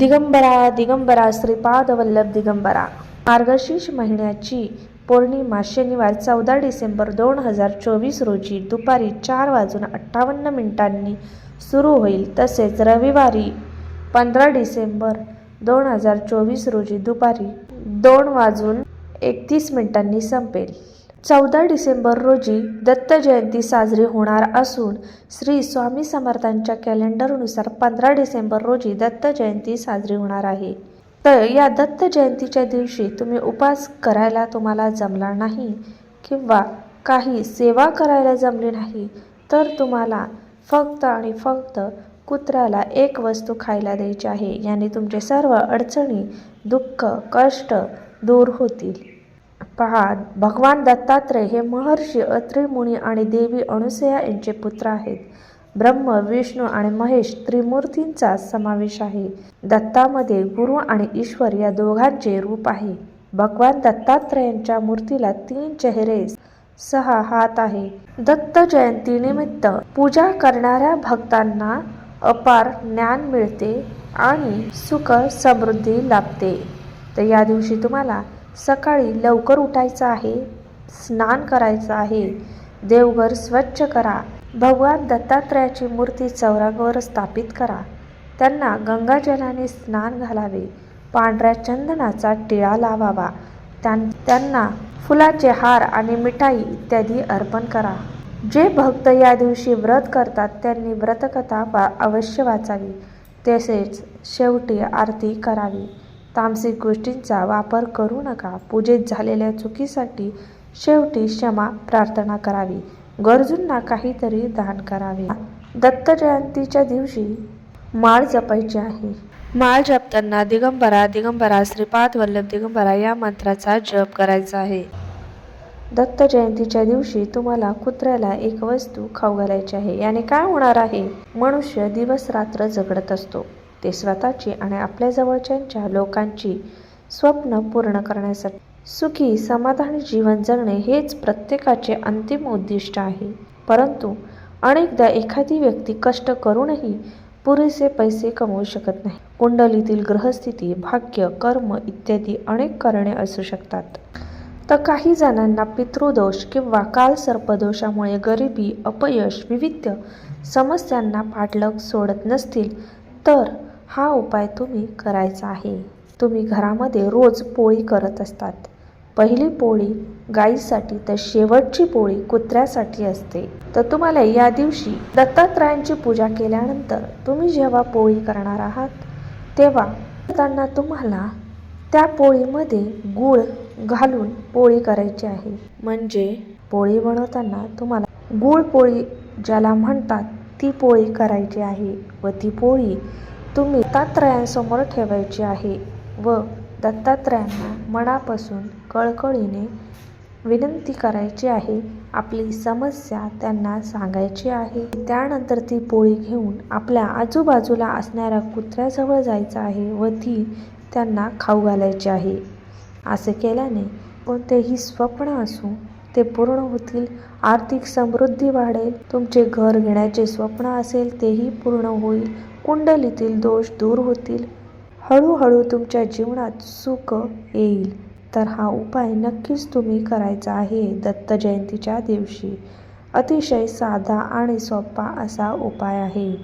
दिगंबरा दिगंबरा श्रीपादवल्लभ दिगंबरा. मार्गशीर्ष महिन्याची पौर्णिमा शनिवार चौदा डिसेंबर दोन हजार चोवीस रोजी दुपारी चार वाजून अठ्ठावन्न मिनिटांनी सुरू होईल तसेच रविवारी पंधरा डिसेंबर दोन हजार चोवीस रोजी दुपारी दोन वाजून एकतीस मिनिटांनी संपेल. चौदा डिसेंबर रोजी दत्त जयंती साजरी होणार असून श्री स्वामी समर्थांच्या कॅलेंडरनुसार पंधरा डिसेंबर रोजी दत्त जयंती साजरी होणार आहे. तर या दत्त जयंतीच्या दिवशी तुम्ही उपास करायला तुम्हाला जमला नाही किंवा काही सेवा करायला जमली नाही तर तुम्हाला फक्त आणि फक्त कुत्र्याला एक वस्तू खायला द्यायची आहे. याने तुमचे सर्व अडचणी दुःख कष्ट दूर होतील. पहा भगवान दत्तात्रय हे महर्षी अत्रि मुनी आणि देवी अनुसया यांचे पुत्र आहेत. ब्रह्म विष्णू आणि महेश त्रिमूर्तींचा समावेश आहे. दत्तामध्ये गुरु आणि ईश्वर या दोघांचे रूप आहे. भगवान दत्तात्रयांच्या मूर्तीला तीन चेहरे सहा हात आहे. दत्त जयंतीनिमित्त पूजा करणाऱ्या भक्तांना अपार ज्ञान मिळते आणि सुख समृद्धी लाभते. तर या दिवशी तुम्हाला सकाळी लवकर उठायचं आहे स्नान करायचं आहे. देवघर स्वच्छ करा. भगवान दत्तात्रयाची मूर्ती चौरावर स्थापित करा. त्यांना गंगाजलाने स्नान घालावे. पांढऱ्या चंदनाचा टिळा लावावा. त्यां त्यांना फुलाचे हार आणि मिठाई इत्यादी अर्पण करा. जे भक्त या दिवशी व्रत करतात त्यांनी व्रतकथा वा अवश्य वाचावी. तसेच शेवटी आरती करावी. तामसिक गोष्टींचा वापर करू नका. पूजेत झालेल्या चुकीसाठी शेवटी क्षमा प्रार्थना करावी. गरजूंना काहीतरी दान करावे. दत्त जयंतीच्या दिवशी माळ जपायची आहे. माळ जपताना दिगंबरा दिगंबरा श्रीपाद वल्लभ दिगंबरा या मंत्राचा जप करायचा आहे. दत्त जयंतीच्या दिवशी तुम्हाला कुत्र्याला एक वस्तू खाऊ घालायची आहे. याने काय होणार आहे? मनुष्य दिवस रात्र जगडत असतो. ते स्वतःची आणि आपल्या जवळच्यांच्या लोकांची स्वप्न पूर्ण करण्यासाठी. सुखी समाधानी जीवन जगणे हेच प्रत्येकाचे अंतिम उद्दिष्ट आहे. परंतु अनेकदा एखादी व्यक्ती कष्ट करूनही पुरेसे पैसे कमवू शकत नाही. कुंडलीतील ग्रहस्थिती भाग्य कर्म इत्यादी अनेक कारणे असू शकतात. तर काही जणांना पितृदोष किंवा कालसर्पदोषामुळे गरिबी अपयश विविध समस्यांना पाठलग सोडत नसतील तर हा उपाय तुम्ही करायचा आहे. तुम्ही घरामध्ये रोज पोळी करत असतात. पहिली पोळी गाईसाठी तर शेवटची पोळी कुत्र्यासाठी असते. तर तुम्हाला या दिवशी दत्तात्रयांची पूजा केल्यानंतर तुम्ही जेव्हा पोळी करणार आहात तेव्हा करताना तुम्हाला त्या पोळीमध्ये गूळ घालून पोळी करायची आहे. म्हणजे पोळी बनवताना तुम्हाला गूळ पोळी ज्याला म्हणतात ती पोळी करायची आहे व ती पोळी तुम्ही दत्तात्रयांसमोर ठेवायची आहे व दत्तात्रयांना मनापासून कळकळीने विनंती करायची आहे. आपली समस्या त्यांना सांगायची आहे. त्यानंतर ती पोळी घेऊन आपल्या आजूबाजूला असणाऱ्या कुत्र्याजवळ जायचं आहे व ती त्यांना खाऊ घालायची आहे. असे केल्याने कोणतेही स्वप्न असो ते पूर्ण होतील. आर्थिक समृद्धी वाढेल. तुमचे घर घेण्याचे स्वप्न असेल तेही पूर्ण होईल. कुंडलीतील दोष दूर होतील. हळूहळू तुमच्या जीवनात सुख येईल. तर हा उपाय नक्कीच तुम्ही करायचा आहे दत्त जयंतीच्या दिवशी. अतिशय साधा आणि सोपा असा उपाय आहे.